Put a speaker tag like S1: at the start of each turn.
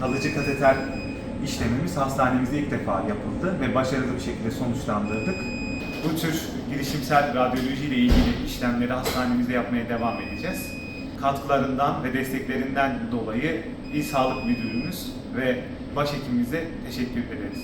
S1: kalıcı kateter işlemimiz hastanemizde ilk defa yapıldı ve başarılı bir şekilde sonuçlandırdık. Bu tür girişimsel radyoloji ile ilgili işlemleri hastanemizde yapmaya devam edeceğiz. Katkılarından ve desteklerinden dolayı İl Sağlık Müdürümüz ve başhekimimize teşekkür ederiz.